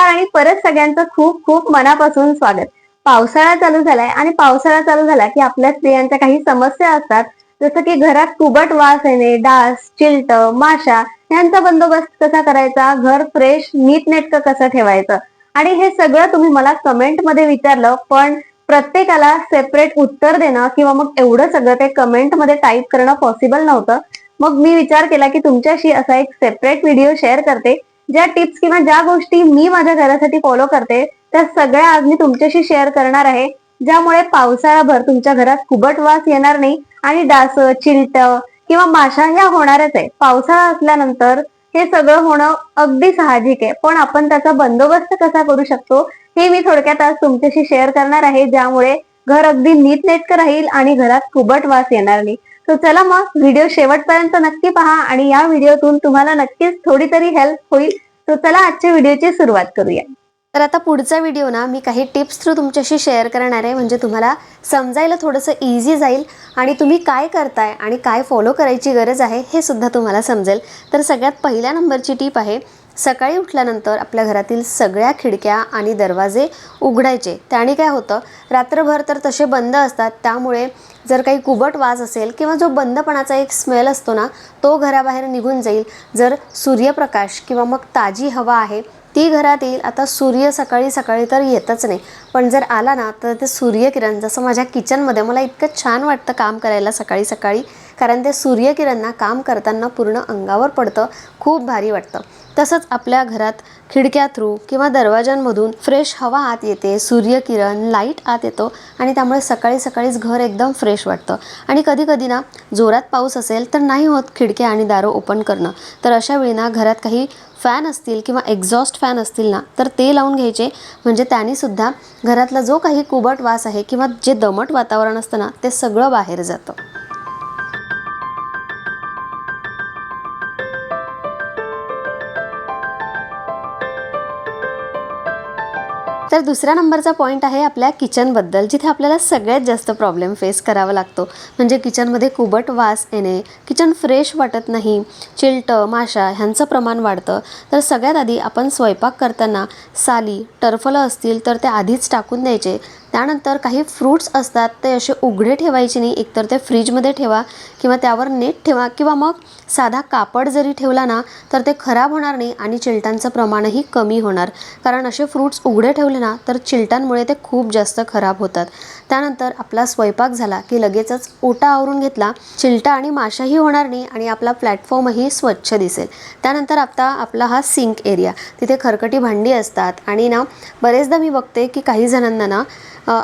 नमस्कार आणि परत सगळ्यांचं खूप खूप मनापासून स्वागत. पावसाळा चालू झालाय आणि पावसाळा चालू झाला की आपल्या स्त्रियांच्या काही समस्या असतात. जसं की घरात कुबट वास येणे डास चिलट माशा यांचा बंदोबस्त कसा करायचा? घर फ्रेश नीटनेटकं कसं ठेवायचं? आणि हे सगळं तुम्ही मला कमेंटमध्ये विचारलं पण प्रत्येकाला सेपरेट उत्तर देणं किंवा मग एवढं सगळं ते कमेंटमध्ये टाईप करणं पॉसिबल नव्हतं. मग मी विचार केला की तुमच्याशी असा एक सेपरेट व्हिडिओ शेअर करते. ज्या टिप्स किंवा ज्या गोष्टी मी माझ्या घरासाठी फॉलो करते त्या सगळ्या आज मी तुमच्याशी शेअर करणार आहे ज्यामुळे पावसाळाभर तुमच्या घरात कुबट वास येणार नाही आणि डास चिलट किंवा माशा ह्या होणारच आहे. पावसाळा असल्यानंतर हे सगळं होणं अगदी साहजिक आहे. पण आपण त्याचा बंदोबस्त कसा करू शकतो हे मी थोडक्यात आज तुमच्याशी शेअर करणार आहे ज्यामुळे घर अगदी नीटनेटकं राहील आणि घरात कुबट वास येणार नाही. तर चला मग व्हिडिओ शेवटपर्यंत नक्की पहा आणि या व्हिडिओतून तुम्हाला नक्कीच थोडी तरी हेल्प होईल. तर चला आजच्या व्हिडिओची सुरुवात करूया. तर आता पुढचा व्हिडिओ ना मी काही टिप्स थ्रू तुमच्याशी शेअर करणार आहे. म्हणजे तुम्हाला समजायला थोडंसं इझी जाईल आणि तुम्ही काय करताय आणि काय फॉलो करायची गरज आहे हे सुद्धा तुम्हाला समजेल. तर सगळ्यात पहिल्या नंबरची टीप आहे सकाळी उठल्यानंतर आपल्या घरातील सगळ्या खिडक्या आणि दरवाजे उघडायचे. त्याने काय होतं रात्रभर तर तसे बंद असतात त्यामुळे जर काही कुबट वास असेल किंवा जो बंदपणाचा एक स्मेल असतो ना तो घराबाहेर निघून जाईल. जर सूर्यप्रकाश किंवा मग ताजी हवा आहे ती घरात येईल. आता सूर्य सकाळी सकाळी तर येतच नाही. पण जर आला ना तर ते सूर्यकिरण जसं माझ्या किचनमध्ये मला इतकं छान वाटतं काम करायला सकाळी सकाळी कारण ते सूर्यकिरण ना काम करताना पूर्ण अंगावर पडतं. खूप भारी वाटतं. तसंच आपल्या घरात खिडक्या थ्रू किंवा दरवाजांमधून फ्रेश हवा आत येते सूर्यकिरण लाइट आत येतो आणि त्यामुळे सकाळी सकाळीच घर एकदम फ्रेश वाटतं. आणि कधी कधी ना जोरात पाऊस असेल तर नाही होत खिडक्या आणि दारं ओपन करणं. तर अशा वेळी ना घरात काही फॅन असतील किंवा एक्झॉस्ट फॅन असतील ना तर ते लावून घ्यायचे. म्हणजे त्यानेसुद्धा घरातला जो काही कुबट वास आहे किंवा जे दमट वातावरण असतं ना ते सगळं बाहेर जातं. तर दुसऱ्या नंबरचा पॉईंट आहे आपल्या किचनबद्दल जिथे आपल्याला सगळ्यात जास्त प्रॉब्लेम फेस करावा लागतो. म्हणजे किचनमध्ये कुबट वास येणे किचन फ्रेश वाटत नाही चिलटं माशा ह्यांचं प्रमाण वाढतं. तर सगळ्यात आधी आपण स्वयंपाक करताना साली टरफलं असतील तर ते आधीच टाकून द्यायचे. त्यानंतर काही फ्रूट्स असतात ते असे उघडे ठेवायचे नाही. एकतर ते फ्रीजमध्ये ठेवा किंवा त्यावर नेट ठेवा किंवा मग साधा कापड जरी ठेवला ना तर ते खराब होणार नाही आणि चिलटांचं प्रमाणही कमी होणार. कारण असे फ्रूट्स उघडे ठेवले ना तर चिलटांमुळे ते खूप जास्त खराब होतात. त्यानंतर आपला स्वयंपाक झाला की लगेचच ओटा आवरून घेतला. चिलटा आणि माशाही होणार नाही आणि आपला प्लॅटफॉर्मही स्वच्छ दिसेल. त्यानंतर आता आपला हा सिंक एरिया. तिथे खरकटी भांडी असतात आणि ना बरेचदा मी बघते की काही जणांना ना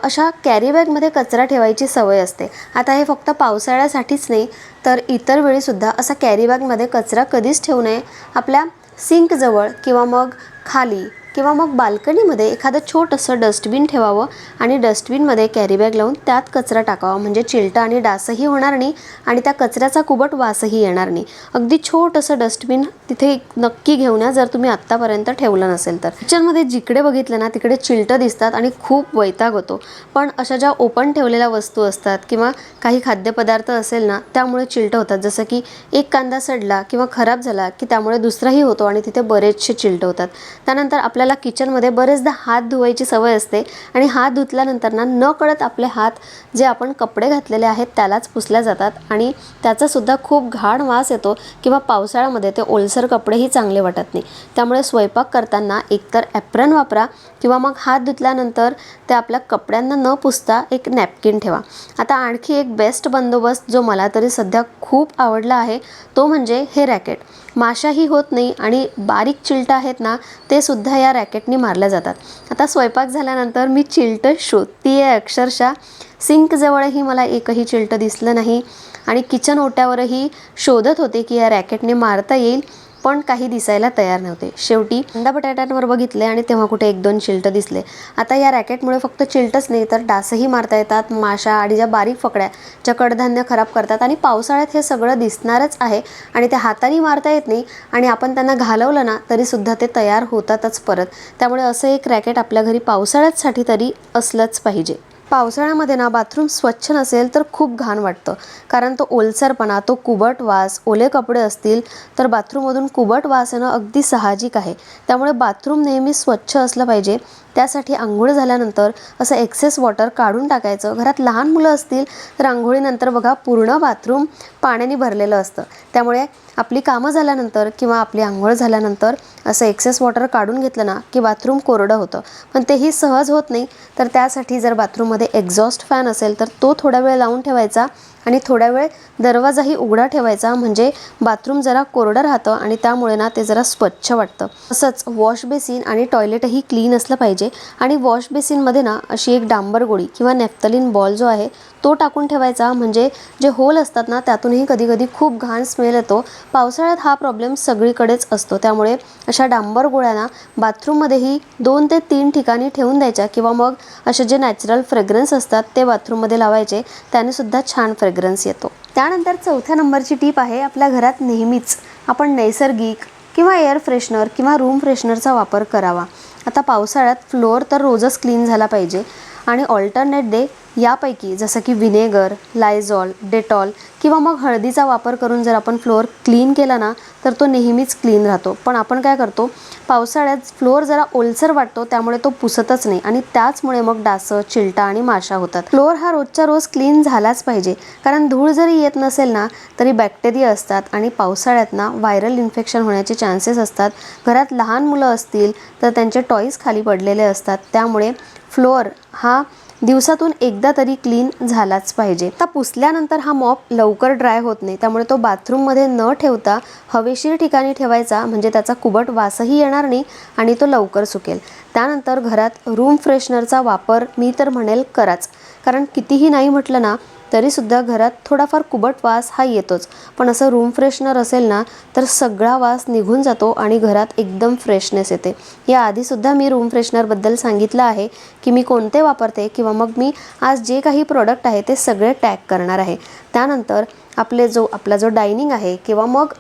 अशा कॅरीबॅगमध्ये कचरा ठेवायची सवय असते. आता हे फक्त पावसाळ्यासाठीच नाही तर इतर वेळीसुद्धा असा कॅरीबॅगमध्ये कचरा कधीच ठेवू नये. आपल्या सिंकजवळ किंवा मग खाली किंवा मग बाल्कनीमध्ये एखादं छोटंसं डस्टबिन ठेवावं आणि डस्टबिनमध्ये कॅरीबॅग लावून त्यात कचरा टाकावा. म्हणजे चिलटा आणि डासही होणार नाही आणि त्या कचऱ्याचा कुबट वासही येणार नाही. अगदी छोटंसं डस्टबिन तिथे नक्की घेऊन या जर तुम्ही आत्तापर्यंत ठेवलं नसेल तर. किचनमध्ये जिकडे बघितलं ना तिकडे चिलटं दिसतात आणि खूप वैताग होतो. पण अशा ज्या ओपन ठेवलेल्या वस्तू असतात किंवा काही खाद्यपदार्थ असेल ना त्यामुळे चिलटं होतात. जसं की एक कांदा सडला किंवा खराब झाला की त्यामुळे दुसराही होतो आणि तिथे बरेचसे चिलटं होतात. त्यानंतर आपल्या आपल्याला किचनमध्ये बरेचदा हात धुवायची सवय असते आणि हात धुतल्यानंतर ना न कळत आपले हात जे आपण कपडे घातलेले आहेत त्यालाच पुसल्या जातात आणि त्याचासुद्धा खूप घाण वास येतो किंवा पावसाळ्यामध्ये ते ओलसर कपडेही चांगले वाटत नाही. त्यामुळे स्वयंपाक करताना एकतर ॲप्रन वापरा किंवा मग हात धुतल्यानंतर ते आपल्या कपड्यांना न पुसता एक नॅपकिन ठेवा. आता आणखी एक बेस्ट बंदोबस्त जो मला तरी सध्या खूप आवडला आहे तो म्हणजे हे रॅकेट माशाही होत नाही आणि बारीक चिलटं आहेत ना ते सुद्धा या रॅकेटनी मारल्या जातात. आता स्वयंपाक झाल्यानंतर मी चिलटं शोधती आहे अक्षरशः सिंकजवळही मला एकही चिलटं दिसलं नाही आणि किचन ओट्यावरही शोधत होते की या रॅकेटने मारता येईल. पण काही दिसायला तयार नव्हते. शेवटी कांदा बटाट्यांवर बघितले आणि तेव्हा कुठे एक दोन चिलटं दिसले. आता या रॅकेटमुळे फक्त चिलटच नाही तर डासही मारता येतात माशा आणि ज्या बारीक फकड्या ज्या कडधान्य खराब करतात आणि पावसाळ्यात हे सगळं दिसणारच आहे आणि ते हाताने मारता येत नाही आणि आपण त्यांना घालवलं ना तरीसुद्धा ते तयार होतातच परत. त्यामुळे असं एक रॅकेट आपल्या घरी पावसाळ्यासाठी तरी असलंच पाहिजे. पावसाळ्यामध्ये ना बाथरूम स्वच्छ नसेल तर खूप घाण वाटतं. कारण तो ओलसरपणा तो कुबट वास ओले कपडे असतील तर बाथरूममधून कुबट वास येणं अगदी साहजिक आहे. त्यामुळे बाथरूम नेहमी स्वच्छ असलं पाहिजे. त्यासाठी आंघोळ झाल्यानंतर असं एक्सेस वॉटर काढून टाकायचं. घरात लहान मुलं असतील तर आंघोळीनंतर बघा पूर्ण बाथरूम पाण्याने भरलेलं असतं. त्यामुळे आपली कामं झाल्यानंतर किंवा आपली आंघोळ झाल्यानंतर असं एक्सेस वॉटर काढून घेतलं ना की बाथरूम कोरडं होतं. पण तेही सहज होत नाही. तर त्यासाठी जर बाथरूममध्ये एक्झॉस्ट फॅन असेल तर तो थोडा वेळ लावून ठेवायचा. आणि थोड्या वेळ दरवाजाही उघडा ठेवायचा म्हणजे बाथरूम जरा कोरडं राहतं आणि त्यामुळे ना ते जरा स्वच्छ वाटतं. तसंच वॉश बेसिन आणि टॉयलेटही क्लीन असलं पाहिजे आणि वॉश बेसिनमध्ये ना अशी एक डांबर गोळी किंवा नेफ्तलिन बॉल जो आहे तो टाकून ठेवायचा म्हणजे जे होल असतात ना त्यातूनही कधी कधी खूप घाण स्मेल येतो. पावसाळ्यात हा प्रॉब्लेम सगळीकडेच असतो. त्यामुळे अशा डांबर गोळ्यांना बाथरूममध्येही दोन ते तीन ठिकाणी ठेवून द्यायच्या किंवा मग असे जे नॅचरल फ्रेग्रन्स असतात ते बाथरूममध्ये लावायचे. त्याने सुद्धा छान फ्रेग्रन्स येतो. त्यानंतर चौथ्या नंबरची टीप आहे आपल्या घरात नेहमीच आपण नैसर्गिक किंवा एअर फ्रेशनर किंवा रूम फ्रेशनरचा वापर करावा. आता पावसाळ्यात फ्लोअर तर रोजच क्लीन झाला पाहिजे आणि ऑल्टरनेट डे यापैकी जसं की विनेगर लायझॉल डेटॉल किंवा मग हळदीचा वापर करून जर आपण फ्लोअर क्लीन केला ना तर तो नेहमीच क्लीन राहतो. पण आपण काय करतो पावसाळ्यात फ्लोअर जरा ओलसर वाटतो त्यामुळे तो पुसतच नाही आणि त्याचमुळे मग डासं चिलटा आणि माशा होतात. फ्लोअर हा रोजच्या रोज क्लीन झालाच पाहिजे. कारण धूळ जरी येत नसेल ना तरी बॅक्टेरिया असतात आणि पावसाळ्यात ना व्हायरल इन्फेक्शन होण्याचे चान्सेस असतात. घरात लहान मुलं असतील तर त्यांचे टॉईज खाली पडलेले असतात. त्यामुळे फ्लोअर हा दिवसातून एकदा तरी क्लीन झालाच पाहिजे. आता पुसल्यानंतर हा मॉप लवकर ड्राय होत नाही त्यामुळे तो बाथरूममध्ये न ठेवता हवेशीर ठिकाणी ठेवायचा म्हणजे त्याचा कुबट वासही येणार नाही आणि तो लवकर सुकेल. त्यानंतर घरात रूम फ्रेशनरचा वापर मी तर म्हणेल कराच. कारण कितीही नाही म्हटलं ना तरीसुद्धा घरात थोडाफार कुबट वास हा येतोच. पण असं रूम फ्रेशनर असेल ना तर सगळा वास निघून जातो आणि घरात एकदम फ्रेशनेस येते. या आधीसुद्धा मी रूम फ्रेशनरबद्दल सांगितलं आहे की मी कोणते वापरते किंवा मग मी आज जे काही प्रोडक्ट आहे ते सगळे टॅग करणार आहे. त्यानंतर आपले जो आपला जो डायनिंग आहे किंवा मग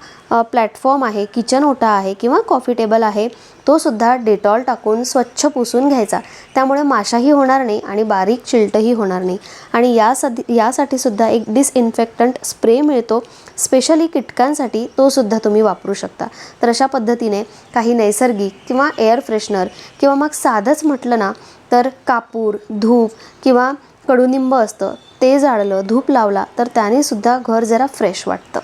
प्लॅटफॉर्म आहे किचन ओटा आहे किंवा कॉफी टेबल आहे तो सुद्धा डेटॉल टाकून स्वच्छ पुसून घ्यायचा. त्यामुळे माशाही होणार नाही आणि बारीक चिलटही होणार नाही. आणि यासाठी यासाठी सुद्धा एक डिसइन्फेक्टंट स्प्रे मिळतो. स्पेशली कीटकांसाठी तो सुद्धा तुम्ही वापरू शकता. तर अशा पद्धतीने काही नैसर्गिक किंवा एअर फ्रेशनर किंवा मग साधंच म्हटलं ना तर कापूर धूप किंवा कडुनिंब असतं. ते जाळलं धूप लावला तर त्याने सुद्धा घर जरा फ्रेश वाटतं.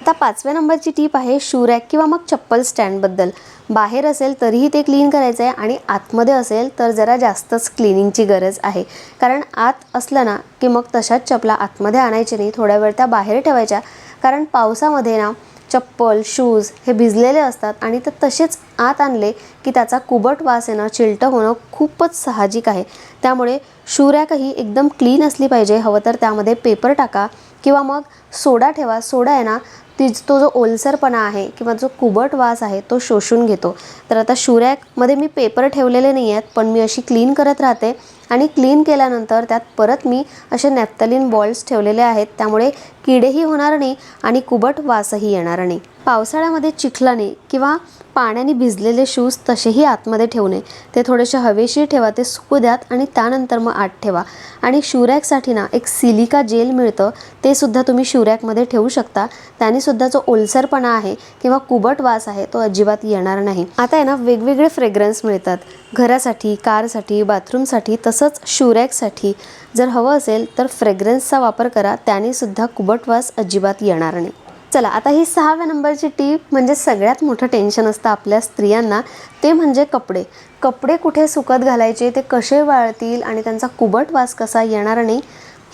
आता पाचव्या नंबरची टीप आहे शू रॅक किंवा मग चप्पल स्टँडबद्दल बाहेर असेल तरीही ते क्लीन करायचं आहे आणि आतमध्ये असेल तर जरा जास्तच क्लिनिंगची गरज आहे. कारण आत असलं ना की मग तशाच चपला आतमध्ये आणायचे नाही थोड्या वेळ त्या बाहेर ठेवायच्या. कारण पावसामध्ये ना चप्पल शूज हे भिजलेले असतात आणि ते तसेच आत आणले की त्याचा कुबट वास येणं चिलटं होणं खूपच साहजिक आहे. त्यामुळे शूरॅकही एकदम क्लीन असली पाहिजे. हवं तर त्यामध्ये पेपर टाका किंवा मग सोडा ठेवा. सोडा आहे ना ती तो जो ओलसरपणा आहे किंवा जो कुबट वास आहे तो शोषून घेतो. तर आता शूरॅकमध्ये मी पेपर ठेवलेले नाही आहेत पण मी अशी क्लीन करत राहते. आणि क्लीन केल्यानंतर त्यात परत मी असे नॅप्तलिन बॉल्स ठेवलेले आहेत. त्यामुळे किडेही होणार नाही आणि कुबट वासही येणार नाही. पावसाळ्यामध्ये चिखलाने किंवा पाण्याने भिजलेले शूज तसेही आतमध्ये ठेवू नये. ते थोडेसे हवेशीर ठेवा ते सुकू द्यात आणि त्यानंतर मग आत ठेवा. आणि शूरॅकसाठी ना एक सिलिका जेल मिळतं. ते सुद्धा तुम्ही शूरॅकमध्ये ठेवू शकता. त्याने सुद्धा जो ओलसरपणा आहे किंवा कुबट वास आहे तो अजिबात येणार नाही. आता आहे ना वेगवेगळे फ्रेग्रन्स मिळतात. घरासाठी कारसाठी बाथरूमसाठी तसंच शूरॅकसाठी. जर हवं असेल तर फ्रेग्रन्सचा वापर करा त्याने सुद्धा कुबट वास अजिबात येणार नाही. चला आता ही सहाव्या नंबरची टीप म्हणजे सगळ्यात मोठं टेन्शन असतं आपल्या स्त्रियांना ते म्हणजे कपडे. कपडे कुठे सुकत घालायचे ते कसे वाळतील आणि त्यांचा कुबट वास कसा येणार नाही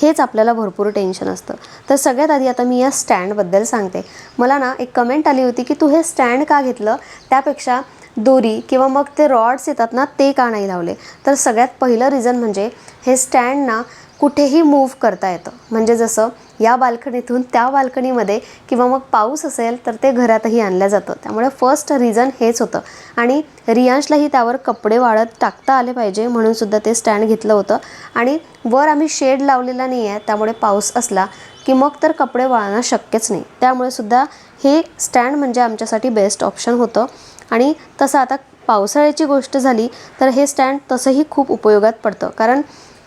हेच आपल्याला भरपूर टेन्शन असतं. तर सगळ्यात आधी आता मी या स्टँडबद्दल सांगते. मला ना एक कमेंट आली होती की तू हे स्टँड का घेतलं? त्यापेक्षा दोरी किंवा मग ते रॉड्स येतात ना ते का नाही लावले? तर सगळ्यात पहिलं रिझन म्हणजे हे स्टँड ना कुठेही मूव्ह करता येतं. म्हणजे जसं या बाल्कनीतून त्या बाल्कनीमध्ये किंवा मग पाऊस असेल तर ते घरातही आणलं जातं. त्यामुळे फर्स्ट रिझन हेच होतं. आणि रियांशलाही त्यावर कपडे वाळत टाकता आले पाहिजे म्हणून सुद्धा ते स्टँड घेतलं होतं. आणि वर आम्ही शेड लावलेला नाही आहे त्यामुळे पाऊस असला की मग तर कपडे वाळणं शक्यच नाही. त्यामुळे सुद्धा हे स्टँड म्हणजे आमच्यासाठी बेस्ट ऑप्शन होतं. आणि तसं आता पावसाळ्याची गोष्ट झाली तर हे स्टँड तसंही खूप उपयोगात पडतं. कारण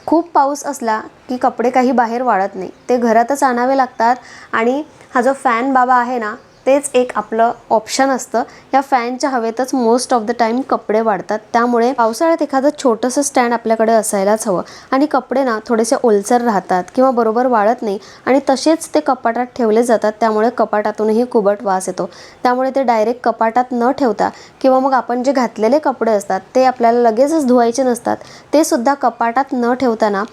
खूप पाऊस असला की कपडे काही बाहेर वाळत नाही. ते घरातच आणावे लागतात आणि हा जो फॅन बाबा आहे ना तेच एक आपलं ऑप्शन असतं. या फॅनच्या हवेतच मोस्ट ऑफ द टाईम कपडे वाढतात. त्यामुळे पावसाळ्यात एखादं छोटंसं स्टँड आपल्याकडे असायलाच हवं. आणि कपडे ना थोडेसे ओलसर राहतात किंवा बरोबर वाळत नाही आणि तसेच ते कपाटात ठेवले जातात. त्यामुळे कपाटातूनही कुबट वास येतो. त्यामुळे ते डायरेक्ट कपाटात न ठेवता किंवा मग आपण जे घातलेले कपडे असतात ते आपल्याला लगेचच धुवायचे नसतात ते सुद्धा कपाटात न ठेवताना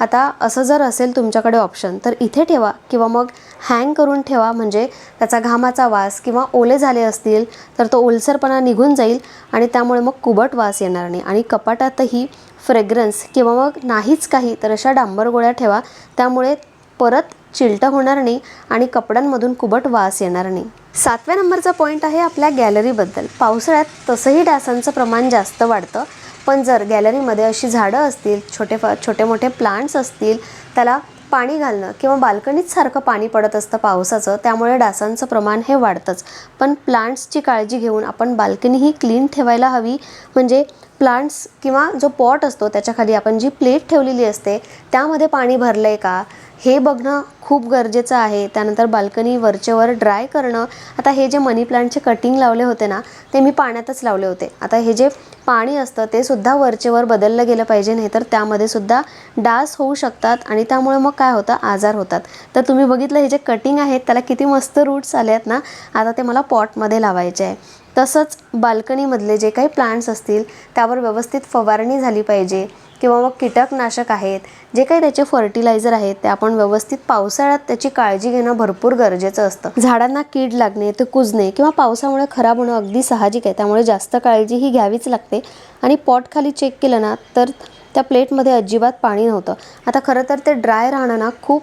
आता असं जर असेल तुमच्याकडे ऑप्शन तर इथे ठेवा किंवा मग हँग करून ठेवा. म्हणजे त्याचा घामाचा वास किंवा ओले झाले असतील तर तो ओलसरपणा निघून जाईल आणि त्यामुळे मग कुबट वास येणार नाही. आणि कपाटातही फ्रेग्रन्स किंवा मग नाहीच काही तर अशा डांबर गोळ्या ठेवा. त्यामुळे परत चिलटं होणार नाही आणि कपड्यांमधून कुबट वास येणार नाही. सातव्या नंबरचा पॉईंट आहे आपल्या गॅलरीबद्दल पावसाळ्यात तसंही डासांचं प्रमाण जास्त वाढतं. पण जर गॅलरीमध्ये अशी झाडं असतील छोटे फा छोटे मोठे प्लांट्स असतील त्याला पाणी घालणं किंवा बाल्कनीत सारखं पाणी पडत असतं पावसाचं त्यामुळे डासांचं प्रमाण हे वाढतंच. पण प्लांट्सची काळजी घेऊन आपण बाल्कनी ही क्लीन ठेवायला हवी. म्हणजे प्लांट्स किंवा जो पॉट असतो त्याच्याखाली आपण जी प्लेट ठेवलेली असते त्यामध्ये पाणी भरलं आहे का? हे बघणं खूप गरजेचं आहे. त्यानंतर बाल्कनी वरचेवर ड्राय करणं. आता हे जे मनी प्लांटचे कटिंग लावले होते ना ते मी पाण्यातच लावले होते. आता हे जे पाणी असतं ते सुद्धा वरचेवर बदललं गेलं पाहिजे नाही तर त्यामध्ये सुद्धा डास होऊ शकतात आणि त्यामुळे मग काय होतं? आजार होतात. तर तुम्ही बघितलं हे जे कटिंग आहेत त्याला किती मस्त रूट्स आले आहेत ना आता ते मला पॉटमध्ये लावायचे आहे. तसंच बाल्कनीमधले जे काही प्लांट्स असतील त्यावर व्यवस्थित फवारणी झाली पाहिजे. किंवा मग कीटकनाशक आहेत जे काही त्याचे फर्टिलायझर आहेत ते आपण व्यवस्थित पावसाळ्यात त्याची काळजी घेणं भरपूर गरजेचं असतं. झाडांना कीड लागणे ते कुजणे किंवा पावसामुळे खराब होणं अगदी साहजिक आहे. त्यामुळे जास्त काळजी ही घ्यावीच लागते. आणि पॉट खाली चेक केलं ना तर त्या प्लेटमध्ये अजिबात पाणी नव्हतं. आता खरं तर ते ड्राय राहणं ना खूप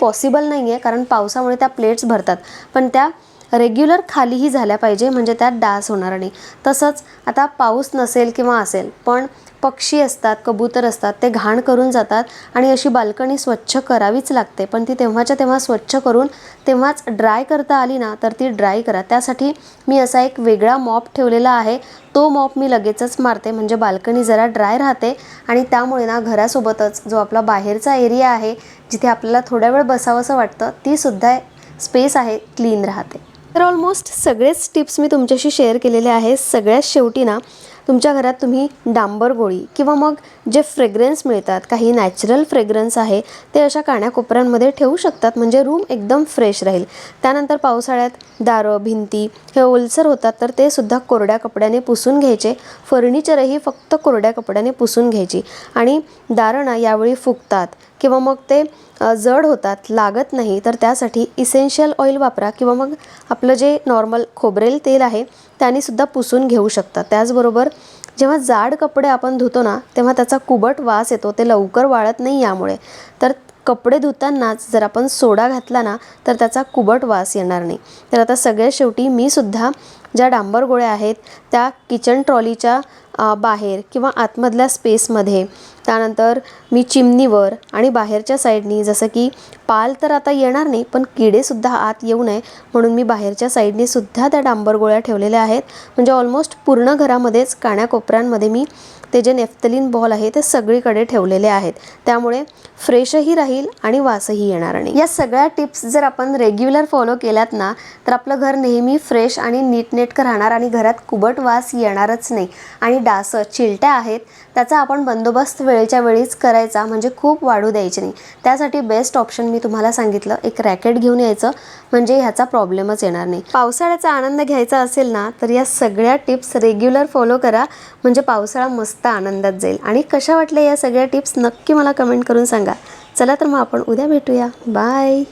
पॉसिबल नाही आहे कारण पावसामुळे त्या प्लेट्स भरतात. पण त्या रेग्युलर खालीही झाल्या पाहिजे म्हणजे त्यात डास होणार नाही. तसंच आता पाऊस नसेल किंवा असेल पण पक्षी असतात कबूतर असतात ते घाण करून जातात आणि अशी बाल्कनी स्वच्छ करावीच लागते. पण ती तेव्हाच्या तेव्हा स्वच्छ करून तेव्हाच ड्राय करता आली ना तर ती ड्राय करा. त्यासाठी मी असा एक वेगळा मॉप ठेवलेला आहे. तो मॉप मी लगेचच मारते. म्हणजे बाल्कनी जरा ड्राय राहते आणि त्यामुळे ना घरासोबतच जो आपला बाहेरचा एरिया आहे जिथे आपल्याला थोड्या वेळ बसावंसं वाटतं तीसुद्धा स्पेस आहे क्लीन राहते. तर ऑलमोस्ट सगळेच टिप्स मी तुमच्याशी शेअर केलेले आहे सगळ्यात शेवटी ना तुमच्या घरात तुम्ही डांबर गोळी किंवा मग जे फ्रेग्रन्स मिळतात काही नॅचरल फ्रेग्रन्स आहे ते अशा काण्याकोपऱ्यांमध्ये ठेवू शकतात. म्हणजे रूम एकदम फ्रेश राहील. त्यानंतर पावसाळ्यात दारं भिंती हे ओलसर होतात तर ते सुद्धा कोरड्या कपड्याने पुसून घ्यायचे. फर्निचरही फक्त कोरड्या कपड्याने पुसून घ्यायची. आणि दारं ना यावेळी फुगतात किंवा मग ते जड होतात लागत नाही तर त्यासाठी इसेन्शियल ऑइल वापरा किंवा मग आपलं जे नॉर्मल खोबरेल तेल आहे त्यानीसुद्धा पुसून घेऊ शकता. त्याचबरोबर जेव्हा जाड कपडे आपण धुतो ना तेव्हा त्याचा कुबट वास येतो ते लवकर वाळत नाही यामुळे. तर कपडे धुतानाच जर आपण सोडा घातला ना तर त्याचा कुबट वास येणार नाही. तर आता सगळ्या शेवटी मी सुद्धा ज्या डांबर गोळ्या आहेत त्या किचन ट्रॉलीच्या बाहेर किंवा आतमधल्या स्पेसमध्ये त्यानंतर मी चिमणीवर आणि बाहेरच्या साईडनी जसं की पाल तर आता येणार नाही पण किडेसुद्धा आत येऊ नये म्हणून मी बाहेरच्या साईडनी सुद्धा त्या डांबर गोळ्या ठेवलेल्या आहेत. म्हणजे ऑलमोस्ट पूर्ण घरामध्येच काण्याकोपऱ्यांमध्ये मी ते जे नेफ्तलीन बॉल आहे ते सगळीकडे ठेवलेले आहेत. त्यामुळे फ्रेशही राहील आणि वासही येणार नाही. या सगळ्या टिप्स जर आपण रेग्युलर फॉलो केल्यात ना तर आपलं घर नेहमी फ्रेश आणि नीटनेटकं राहणार आणि घरात कुबट वास येणारच नाही. आणि डास चिलट्या आहेत त्याचा आपण बंदोबस्त वेळेच्या वेळीच करायचा म्हणजे खूप वाढू द्यायचे नाही. त्यासाठी बेस्ट ऑप्शन मी तुम्हाला सांगितलं एक रॅकेट घेऊन यायचं म्हणजे ह्याचा प्रॉब्लेमच येणार नाही. पावसाळ्याचा आनंद घ्यायचा असेल ना तर या सगळ्या टिप्स रेग्युलर फॉलो करा म्हणजे पावसाळा मस्त आनंदात जाईल. आणि कशा वाटल्या या सगळ्या टिप्स नक्की मला कमेंट करून सांगा. चला तर मग आपण उद्या भेटूया. बाय